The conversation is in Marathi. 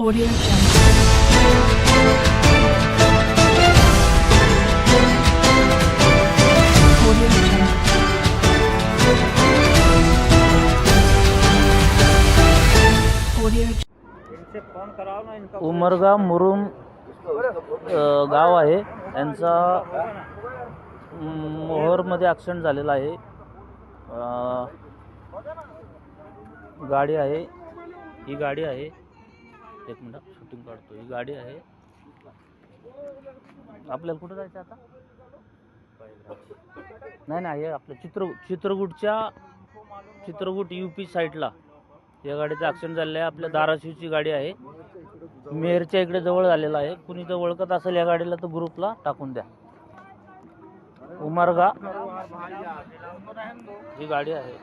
Audio Jungle. उमरगा मुरुम गाव आहे. यांचा मोहरमध्ये ॲक्सिडेंट झालेला आहे. गाडी आहे. ही गाडी आहे. एक मिनिट शूटिंग काढतो ही गाडी आहे. आपल्याला कुठं जायचं आता? नाही नाही हे आपलं चित्र चित्रकूटच्या चित्रकूट यू पी साईडला या गाडीचं ॲक्सिडेंट झालेलं आहे. आपल्या धाराशिवची गाडी आहे. मेरच्या इकडे जवळ झालेला आहे. कुणी तर ओळखत असेल या गाडीला तर ग्रुपला टाकून द्या. उमरगा. ही गाडी आहे.